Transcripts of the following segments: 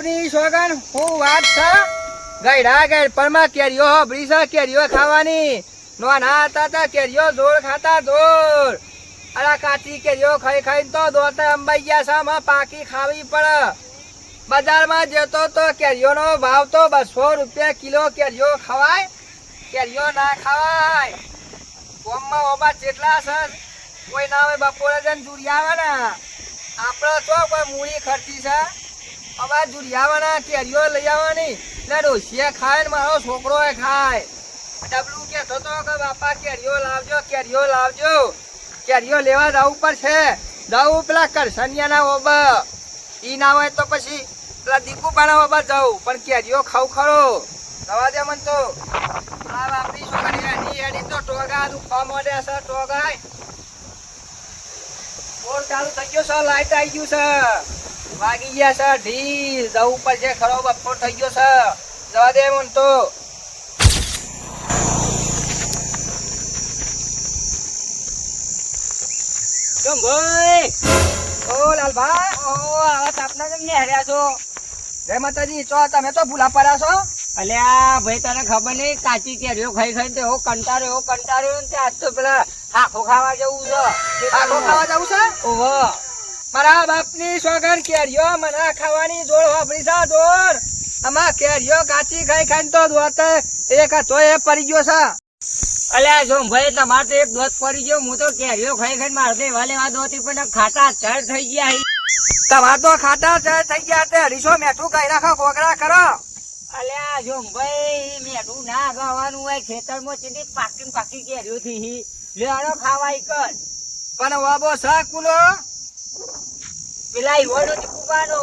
બાપની સોગન, હું વાત છે? ગઈડા ગઈડ પરમાં કેરીઓ હો છે કેરીઓ ખાવાની. નોના હતા તા કેરીઓ ધોળ ખાતા જોર. અરે કાચી કેરીઓ ખાઈ ખાઈને તો દોતા અંબાઈ ગયા પાકી ખાવી પડે. બજારમાં જતો તો કેરીઓનો ભાવ તો બસો રૂપિયા કિલો કેરીઓ ખવાય. કેરીઓ ના ખવાય. ગોમમાં ઓબા ચેટલા છે? કોઈ ના હોય, બપોરે જઈને જુડી આવે ને. આપણે તો કોઈ મૂડી ખર્ચી છે. હવે જુડી કેરીઓ લઈ આવવાની. ને ડોસીએ ખાય ને મારો છોકરો ખાય. ડબલું કહેતો તો કે, બાપા, કેરીઓ લાવજો કેરીઓ લાવજો. કેરીઓ લેવા જવું પડશે. જવું પેલા કરસનિયાના ઓબા ઈ ના હોય તો પછી પેલા દીકુબાના ઓબા જવું. પણ કેરીઓ ખાવ ખરો. દવા દે મન તો. આ બાપની છોકરી એની એની તો ટોગા દુખવા મોડે છે, ટોગાય. બોલ ચાલુ થઈ ગયો છે, લાઈટ આવી ગયું છે. વાગી ગયા છે ઢીલ. જવું પડશે ખરો બપોર થઈ ગયો છે. જવા દે મન તો. કેમ ભાઈ? ઓ લાલભાઈ ઓ આવા તાપના કેમ નેહર્યા છો? જય માતાજી ચો તમે તો ભૂલા પડ્યા છો? અલ્યા ભાઈ તને ખબર નહીં કાચી કેરીઓ ખાઈ ખાઈ તો એવો કંટાળો એવો કંટાળ્યો ને આજ તો પેલા આખો ખાવા જવું છે. આખો ખાવા જવું છે? ઓહો. મારા બાપની સોગન કેરીઓ મને ખાવાની જોર વાપરી છે જોર. આમાં કેરીઓ કાચી ખાઈ ખાઈને તો દોત એક હતો, એ પડી ગયો છે. અલ્યા જો ભાઈ, તમારે તો એક દોત પડી ગયો, હું તો કેરીઓ ખાઈ ખાઈ મારે તો એવા લેવા દોતી, પણ ખાટા ચડ થઈ ગયા. તમારે તો ખાટા ચડ થઈ ગયા તે હરીશો, મેઠું કઈ રાખો કોકરા કરો. અલ્યા જો ભાઈ, મેઠું ના ગવાનું હોય, ખેતરમાં ચીની પાકી પાકી કેરીઓ થી. લેવાનો ખાવાય કર. પણ વાબો સાકુલો પેલા ઈવોનો દીકુબાનો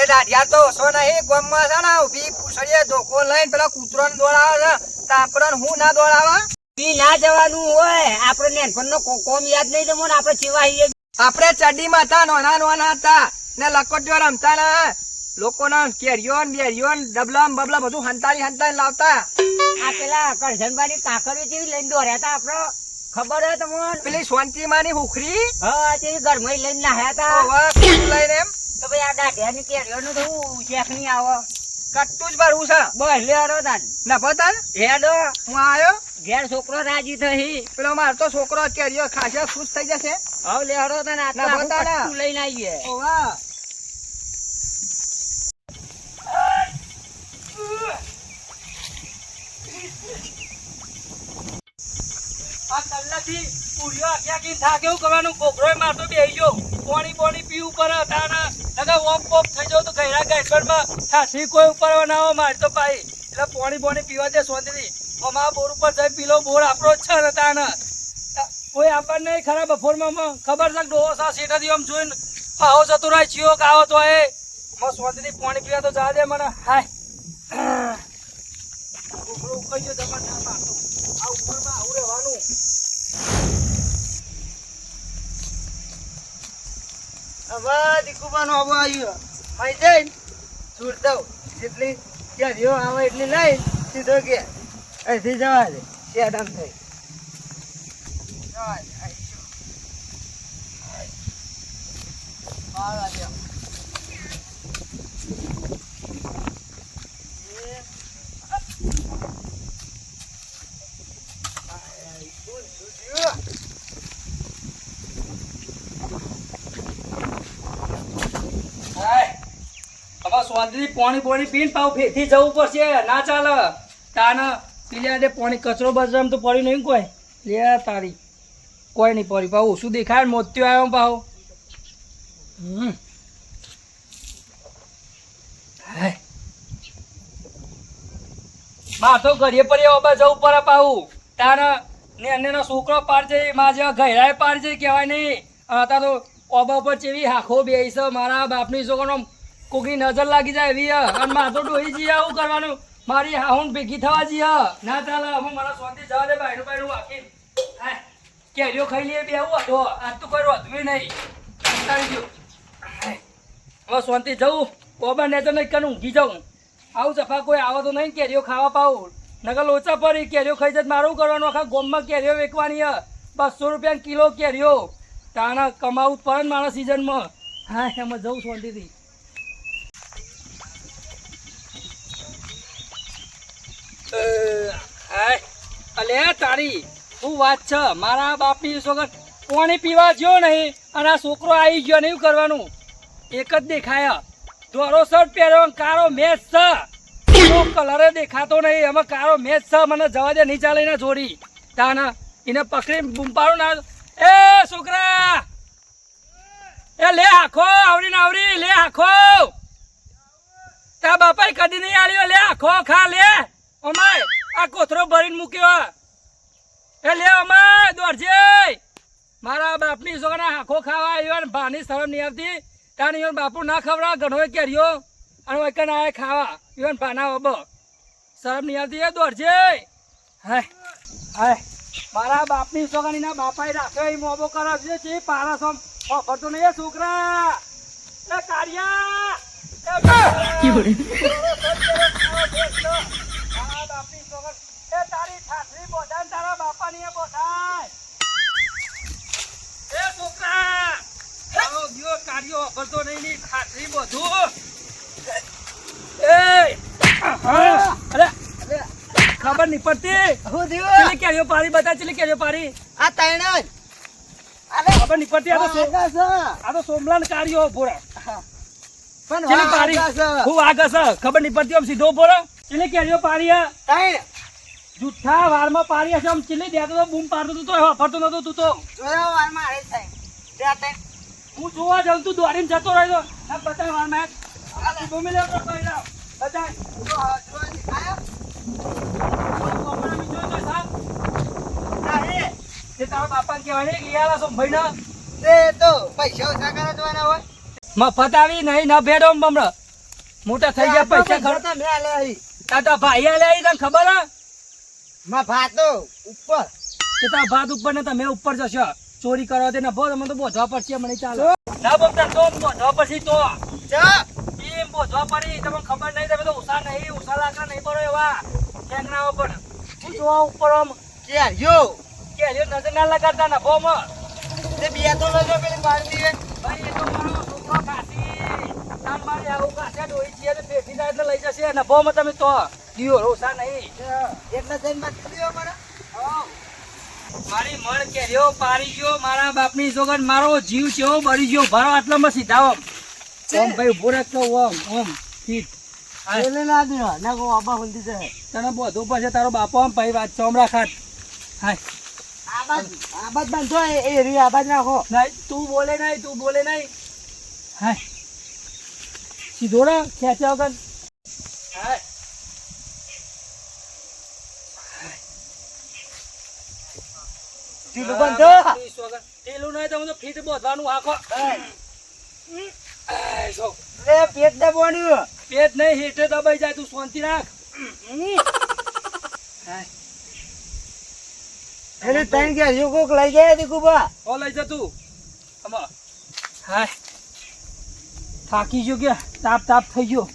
એ દાઢિયા તો સોના એ ગોમમાં છે ને ઊભી પૂછડીએ ધોકો લઈને પેલા કૂતરો ને દોડાવે છે. તાપડો હું ના દોડાવા? ઈ ના જવાનું હોય. આપણે નેનપણનો કોમ યાદ નહીં જમો ને આપણે ચીવાઈએ આપણે ચડ્ડીમાં હતા નોના નોના હતા ને લકોટીઓ રમતા ને. લોકોના કેરીઓ ને બેરીઓ ને ડબલા બબલા બધું હંતાલી હંતાલી લાવતા. આ પેલા કરશનભાઈ કાકરીઓ જેવી લઈને દોર્યા હતા આપડે ખબર હે તમને? પેલી શાંતિમાની હુખરી? હા તે ઘરમાં લઈને નાહ્યા તા ઓવા લઈને એમ? તો ભાઈ આ દાઢિયાની કેરીઓનું તો હું શેખ નહીં આવો. કટું જ ભરવું છે. બસ લેરો તાન. ના પતન. હેડો. હું આવ્યો ઘેર છોકરો રાજી થઈ પેલો મારો તો છોકરો કેરીઓ ખાશે ખુશ થઈ જશે. હવે લેરો તાન. આ ના, લઈને આવીએ. ઓવા આ કલાકથી પૂરીઓ આખ્યા કી થાકેવું કરવાનું કોકરોય મારતો બેહી ગયો પાણી પાણી પીવું પડે તાના નકર ઓપ પોપ થઈ જાવ તો ગહેરા ગાયકરમાં ખાસી કોઈ ઉપર ના હોય મારી તો પાઈ એટલે પાણી પાણી પીવા દે શાંતિથી અમારા બોર ઉપર જઈ પીલો બોર આપણો છે ને તાના કોઈ આપણને ખરા બફોરમાં ખબર છે ડોહો સા સીટાથી આમ જોઈને આવો જતો રહે, છીઓ કાવો તો એ મસ્ત શાંતિથી પાણી પીવા તો જા દે મને. હાય. કોકરો ઉકાઈ ગયો જબર ના મારતો આ ઉપરમાં આવું રહેવાનું હવે દીકુબાનો આવો આવ્યો. અહીં જઈને છૂટ દઉં. જેટલી કેરીઓ આવે એટલી લઈ સીધો કે અહીંથી જવા દે. શેડામ થઈ જવા દે, અહીં જો. બહાર આ જાઓ. એ. આ, શું થયું? હાય. હવે પોણી પાણી પીન પાવ ફેથી જવું પડશે. ના ચાલે. તાને પીલ્યા દે પાણી કચરો બચરામ તો પડ્યું નહીં કોઈ? લે તારી. કોઈ નહીં પડી પાવ ઓછું દેખાય મોત્યો આવ્યો પાવ. હમ. માથો ઘરે પર બાબા જવું પડે પાવું. તારે ને અન્યનો છોકરો પાર છે માં જેવા ઘયરાય પાર છે કહેવાય નહીં. હતા તો ઓબા પર ચેવી હાખો બેસી મારા બાપની છોકરો કોકની નજર લાગી જાય એવી. અને માથો ડોહી જઈએ આવું કરવાનું? મારી હાહુન ભેગી થવા જઈએ ના ચાલે, હવે મારા શાંતિ જવા દે બાયનું બાયનું વાકી કેરીઓ ખાઈ લઈએ બે આવું હતો આજ તો કોઈ વધવી નહીં. કંટાળી ગયો. હવે શાંતિ જવું ઓબા ને તો નહીં કનું ઊંઘી જાઉં. આવું સફા કોઈ આવો તો નહીં કેરીઓ ખાવા પાવું નકર લોચા પડી, કેરીઓ ખાઈ જાય મારું કરવાનું? આખા ગોમમાં કેરીઓ વેચવાની હ. બસો રૂપિયા કિલો કેરીઓ. તાના કમાવું પણ મારા સિઝનમાં હા, એમાં જવું શાંતિથી લે તારી, શું વાત છે? મારા બાપની છોકર પાણી પીવા જ્યો નહીં અને આ છોકરો આવી ગયો નહીં કરવાનું. એક જ દેખાય. દોરો શર્ટ પહેર્યો કારો મેચ છે. કલરે દેખાતો નહીં. એમાં કારો મેચ છે. મને જવા દે, નહીં ચાલે ને જોડી. તાના, એને પકડી બૂમપાડું ના એ છોકરા! એ લે આખો આવડી ને આવડી લે આખો તા બાપા કદી નહીં આવ્યો લે આખો ખા, લે. અમાય આ કોથરો ભરીને મૂક્યો એ લે અમાય દોડજે. મારા બાપની છોકરા આખો ખાવા આવ્યો ને ભાની શરમ નહીં આવતી. તારે ઈવન બાપુ ના ખવડાવ ઘણો કેર્યો અને વૈકન આય ખાવા. ઈવન ભાના ઓબો. શરમ નહીં આવતી એ દોડજે. હાય હાય મારા બાપની છોકરાની ના બાપાએ રાખ્યો એ મોબો કરાવશે છે પારા સોમ. ફરતો નહીં એ છોકરા. એ કાળિયા નહીં ની ઠાઠરી બોધું. એ! અરે અરે, ખબર નહીં પડતી. હું થયું ચીલી કેરીઓ પારી બતા ચલી કેરીઓ પારી આ તૈણ જ. ખબર નહીં પડતી આ તો. આ સોમલાન કાર્યો ભોરા પણ ચીલી પારી હું આગળ ખબર નહીં પડતી આમ સીધો ભોરા ચીલી કેરીઓ પારી આ ત્રણ જુઠ્ઠા વારમાં પારી હશે આમ ચીલી દેતો તો બૂમ પાડતો તું તો ફરતો નતો તું તો. જોયા વારમાં હારે થાય. ત્યાં ત્રણ. હું જોવા જાઉં તું દોડીને જતો રહ્યો આ બતાય વારમાં આ તું ગમે લે તો કહી દઉં. નહીં. તે ને આલા જોવાના હોય મફત આવી નહીં ના ભેડો બમણો. મોટા થઈ ગયા પૈસા ખર ખર્ચા મેં આલ્યા અહીં. તા તા ભાઈ આલે આવી તને ખબર હે મા ભાતો ઉપર કે ભાત ઉપર ને તમે ઉપર જશો ચોરી કરવા દે ને ભો તમે તો બોધવા પડશે મને ચાલો. ના બોલતા તો બોધવા પડશે તો. ચા. એમ બોધવા પડી તમને ખબર નહીં તમે તો ઉસા નહીં ઉસા લાકડા નહીં પડો એવા ઠેંગણાઓ પણ. શું જોવા ઉપર આમ કે યો કે હલ્યો નજર ના લગાડતા ને ભો માં. તે બે તો લજો પેલી પાડી દીવે. ભાઈ એ તો મારો છોકરો ખાતી તાન મારી આવું કાસે ડોઈ છે ને પેટી જાય એટલે લઈ જશે ને ભો માં તમે તો. દિયો ઉસા નહીં. એટલે જઈને બાકી મારા. મને મારી મણ કેર્યો પારી ગયો મારા બાપની સોગન મારો જીવ કેવો બળી ગયો. ભરો આટલામાં સીધા ઓમ ઓમ ભાઈ ઊભો રાખતો ઓમ ઓમ ઠીક એટલે ના દીવો ના કો આબા હુંદી જાય તને બધું પછી તારો બાપો આમ ભાઈ વાત ચોમરા ખાત હાય. આબાદ આબાદ બાંધો એ એ રી આબાદ નાખો નહીં તું બોલે નહીં તું બોલે નહીં હાય. સીધો ના ખેંચ્યા વગર. હાય. ઢીલું બાંધો ઢીલું નહીં તો હું તો ફીટ બોધવાનું આખો. રે પેટ દબાણ્યું. પેટ નહીં હેઠે દબાઈ જાય તું શાંતિ રાખ. એને ત્રણ કે હજુ કોક લઈ ગયા હતી કુબા. ઓ લઈ જા તું. આમાં હાય. થાકી ગયો કે તાપ તાપ થઈ ગયો.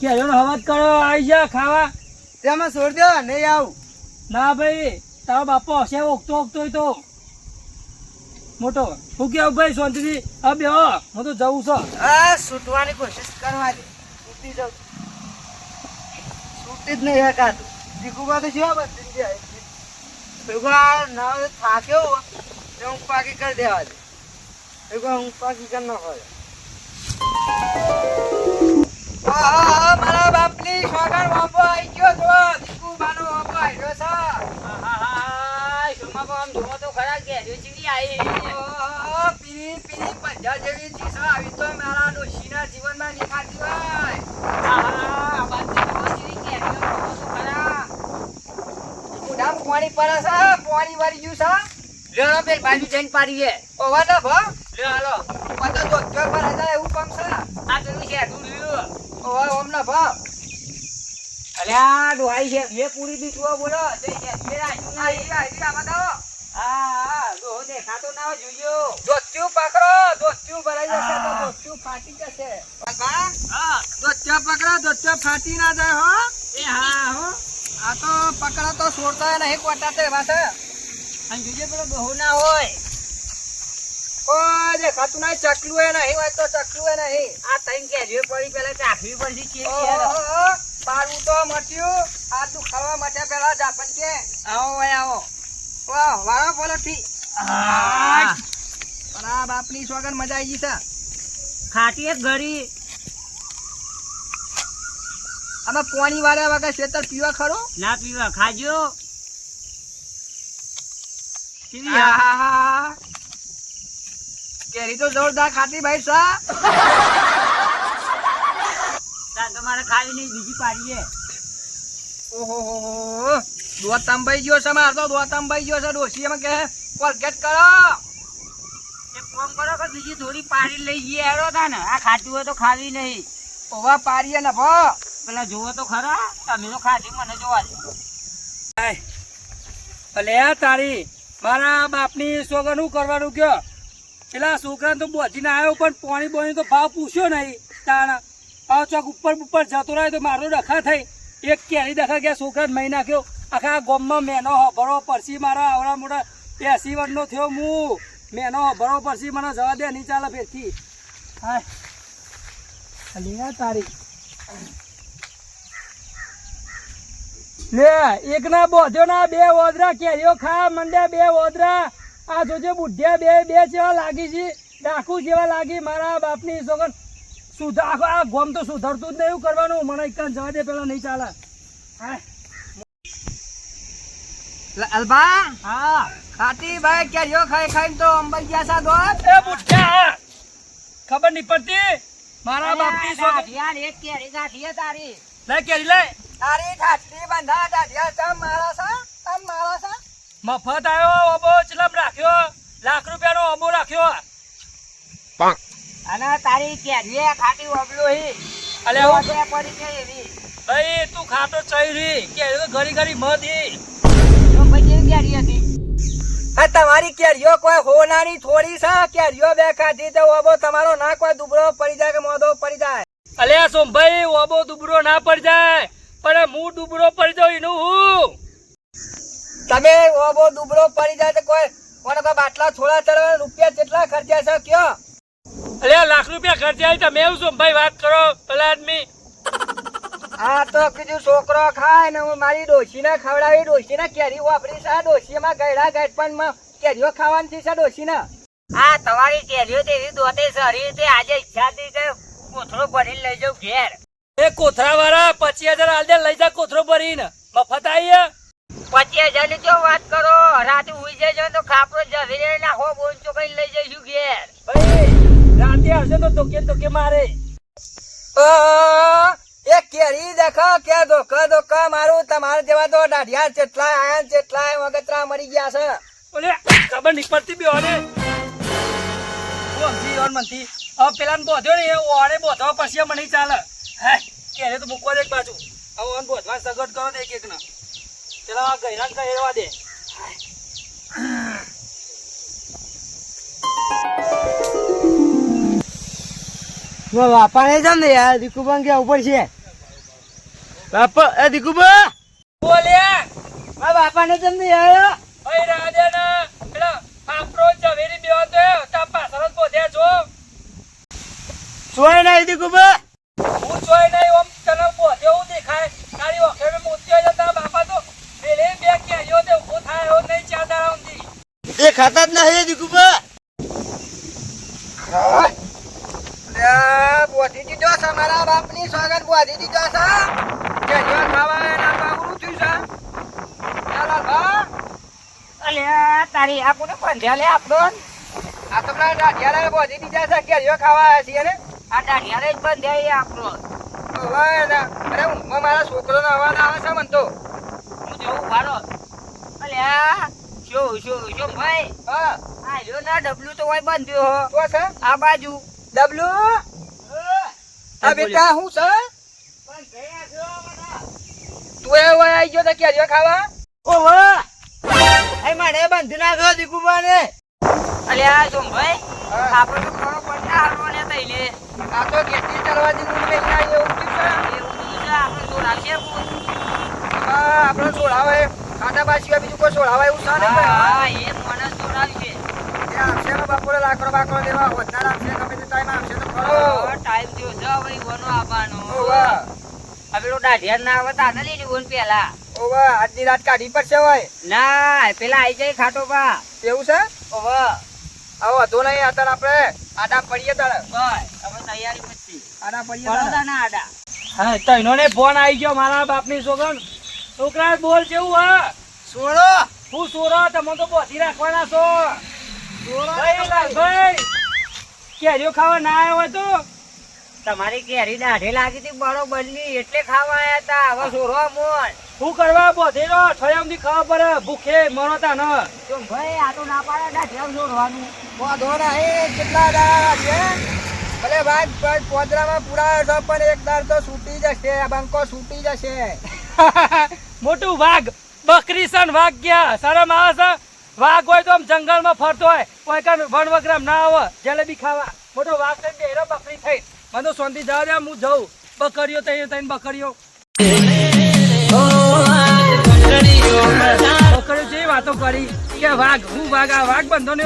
કે હજો હવાજ કરો આવી જા ખાવા. તેમાં છોડ દો નહીં આવું. ના ભાઈ. તારો બાપો હશે ઓગતો ઓગતો તો. મોટો. હું કેવું ભાઈ શાંતિથી? હા બે હું. તો જવું છું. છૂટવાની કોશિશ કરવા દે. છૂટી જાઉં. છૂટી જ નહીં હકાતું દીકુબા તો જેવા બધી જાય ના થાક્યો તો હું પાકી કરી દેવા દે. ભેગા હું પાકી કરી નાખો આહા, મારા બાપની સ્વાગત બાપો આઈ ગયો છો દીકુબાનો વાપો આવ્યો છે મોઢામાં પાણી પડે છે, પાણી વાળી પાડીએ. ઓવા ના ભા હાલો. પતો પર હતા, એવું કામ છે. આ તો છે ઓવા ઓમ ના ભા અલ્યા છે. પૂરી દીકરો બોલો તે છે તે રાજુ આ ઈ આ ઈ આમાં દાઓ હા હા ડોહો દેખાતો ના જોજો. દોસ્ત્યું પકડો દોસ્ત્યું ભરાઈ જશે તો દોસ્ત્યું ફાટી જશે. બા હા દોસ્ત્યું પકડો દોસ્ત્યું ફાટી ના જાય હો. એ હા હો. આ તો પકડા તો છોડતા નહીં કોટા તે વાસે અને જોજે પેલો ડોહો ના હોય. ઓ દેખાતું નહીં ચકલું એ નહીં હોય તો ચકલું એ નહીં. આ ત્રણ કેરીઓ પડી પેલા ચાખવી પડશે કેવી યાર. તો મટ્યું. આ તું ખાવા માટે પેલા જાપન કે. આવો ભાઈ આવો. વાહ વાળો બોલો ઠી. પણ આ બાપની સોગન મજા આવી ગઈ છે. ખાટી એક ઘડી. આમાં પોણી વાળા વગર શેતર પીવા ખરો? ના પીવા ખાજો. કેરી તો જોરદાર ખાતી ભાઈ સા તમારે ખાવી નહીં બીજી પાડીએ. ઓહો દોત તાંબાઈ ગયો છે મારે તો દોત તાંબાઈ ગયો છે ડોસી એમાં કે કોલગેટ કરો. એક ફોન કરો કે બીજી થોડી પાડી લઈ જઈએ હેરો તા ને આ ખાતી હોય તો ખાવી નહીં. ઓવા પાડીએ ને ભો. પેલા જોવો તો ખરા તમે તો ખાધી મને જોવા દે. આ તારી મારા બાપની સોગન શું કરવાનું કયો? પેલા છોકરા તો બોધીને આવ્યો, પણ પોણી બોણી તો ભાવ પૂછ્યો નહીં. તાણ ભાવ ચોક ઉપર ઉપર જતો રહ્યો તો મારો ડખા થઈ. એક કેરી ડખા ગયા, છોકરાને મહી નાખ્યો. આખા ગોમમાં મેનો હભરો પરસી મારા આવડા મોટા એસી વર્ષનો થયો હું મેનો હભરો પરસી મને જવા દે, નહીં ચાલે ફેરથી. હા તારી. લે એક ના બોધ્યો ના, બે ઓદરા કેરીઓ ખા મંડ્યા, બે ઓદરા આ જોજે બુઢિયા બે બે જેવા લાગી છે ડાકુ જેવા લાગી મારા બાપની સોગન સુધા આખો આ ગોમ તો સુધરતું જ નહીં એવું કરવાનું. મને એક જવા દે પેલા નહીં ચાલે. અલબા હા. ખાતી ભાઈ કેરીઓ ખાઈ ખાઈ તો અંબાઈ ગયા સા દો એ બુઢિયા! ખબર નહીં પડતી? મારા બાપની સોગન યાર એક કેરી ગાંઠી તારી. લે કેરી લે. તારી ઠાઠડી બંધા દાઢિયા તમ મારા સા તમ મારા સા મફત આવ્યો ઓબો ચલમ રાખ્યો લાખ રૂપિયાનો ઓબો રાખ્યો. અને તારી કેરીએ ખાટી ઓબલો હી. અલે હું પડી ગઈ એવી. ભાઈ તું ખાતો ચઈ રી કેરી ઘરી ઘડી ઘડી મધી તો પછી કેરી હતી? આ તમારી કેરીઓ કોઈ હોનાની થોડી છે? કેરીઓ બે ખાધી તો ઓબો તમારો ના કોઈ દુબળો પડી જાય કે મોદો પડી જાય? અલે સોમભાઈ ઓબો દુબળો ના પડી જાય? પણ હું દુબળો પડી જાઉં એનું હું? તમે ઓબો દુબળો પડી જાય તો કોઈ કોને કોઈ બાટલા થોડા ચડવા રૂપિયા જેટલા ખર્ચ્યા છે? કયો? અલે લાખ રૂપિયા ખર્ચ્યા આવી તમે એવું ભાઈ વાત કરો પેલા આદમી. આ તો કીધું છોકરો ખાય ને હું મારી ડોશીને ખવડાવી ડોશીને કેરી વાપરી છે. ડોશીમાં ગયડા ગટપણમાં કેરીઓ ખાવાની છે ડોશીને. આ તમારી કેરીઓ તેવી દોતે સરી તે આજે ઈચ્છા થઈ કે કોથળો ભરીને લઈ જાઉં ઘેર. એ કોથળા વાળા પચીસ હજાર હાલ દે લઈ જા કોથરો ભરીને. મફત આવી પચીસ હજારની જો વાત કરો રાતે ઉઈ જજો તો ખાપરો જવીને નાખો બોંચો કઈ લઈ જઈશું ઘેર. ભાઈ રાતે આવશે તો ધોકે ધોકે મારે. એ કેરી દેખો કે ધોકા ધોકા મારું તમારે જેવા તો દાઢિયા જેટલા આયા ને જેટલા વગતરા મરી ગયા છે. ઓલે ખબર નહીં પડતી બે ઓને સમજી ઓન મનથી? હવે પેલા બોધ્યો ને એ ઓરે બોધવા પછી મને ચાલે. હે કેરે તો મૂકવા દે એક બાજુ. હવે ઓન બોધવા સગવડ કરો દે એક એક ના પેલા ને ગયરા ગયરવા દે. જમ ને યાર દીકુબાન કે ઉપર છે બાપા એ દીકુબા બોલ્યા મારા જમ ને યાર ભાઈ રાધે ને પેલા આપરો જવેરી બેવા તો તા પાછળ જ બોધ્યા છો સોય નહીં દીકુબા હું જોઈ નહીં ઓમ તને બોધ્યો હું દેખાય તારી ઓખે મેં મોતી હોય તારા બાપા તો પેલે બે કેરીઓ તે ઊભો થાય એવો નહીં ચાર દાડા ઊંધી એ ખાતા જ નહીં દીકુબા બોધી દીધો છે મારા બાપની સ્વાગત બોધી દીધો છે કેરીઓ ખાવા એના બાબરું થયું છે ચાલો ભા અલ્યા તારી કોને લે આપણો. આ તો પેલા દાઢિયાને બોધી દીધા છે કેરીઓ ખાવા આવ્યા છીએ ને. આ દાઢિયારે જ બંધ્યા એ આપણો. અરે ઊંઘમાં મારા છોકરોનો અવાજ આવે છે મને તો. હું જવું ભારો અલ્યા શું શું શું ભાઈ? હા. આ રહ્યો ના ડબલું તો હોય બંધ્યો હો. તો છે? આ બાજુ. ડબલું આ બેટા હું છે? તું એ આવી ગયો તો કેરીઓ ખાવા? ઓહો! એ મારે બાંધી નાખ્યો દીકુબાને. અલ્યા ભાઈ. આપણે તો ઘણો પડતા હારવો ને તઈને આ તો ગેટી ચડવાથી દૂધ લઈને આવી એવું છે આપણે જોડાશે બાસી બીજું કોઈ છોડાવે એવું છે હા એ મને જોડાવશે છે આવશે ને બપોરે લાકડો બાકડો લેવા. વધારે આવશે ગમે તે ટાઈમ આવશે તો ખરો. ટાઈમ થયો છે હવે ઈવોનો આવવાનો. ના આવે તાને લઈને ઈવોને પેલા. ઓવા આજની રાત કાઢી પડશે હોય. ના પેલા આઈ જાય ખાટો પા એવું છે? ઓવે આવો વધુ નહીં અત્યારે આપણે આડા પડીએ તારે. બસ હવે તૈયારી પછી. આડા પડીએ પડો તારે. આડા. હા તઈનોને ફોન આવી ગયો મારા બાપની છોકરાને છોકરા બોલ કેવું હા? સોરો હું સોરો તમે તો બોધી રાખવાના છો. ભાઈ લાલભાઈ કેરીઓ ખાવા ના આવ્યો તો? તમારી કેરી દાઢે લાગી હતી બરોબરની એટલે ખાવા આવ્યા તા હવે સોરો મોન શું કરવા બોધી રો થી ખાવા પડે ભૂખે મરો તા ન ભાઈ આ તો ના પાડે દાઢિયા સોરવાનું ના એ કેટલા દાડા છે? ભલે ભાઈ પર પોદરામાં પૂરા છો પણ એક દાડ તો છૂટી જશે બંકો છૂટી જશે. મોટું વાઘ બકરી સન વાઘ ગયા. શરમ આવે છે? વાઘ હોય તો આમ જંગલમાં ફરતો હોય. કોઈ કાન વન વગરામ ના આવે. જલેબી ખાવા. મોટો વાઘ થઈ બેરો બકરી થઈ. મને તો શાંતિ જવા દે હું જઉં. બકરીઓ તઈ તઈને બકરીઓ. વાતો કરી કે વાઘ હું વાઘ આ વાઘ બંધો ને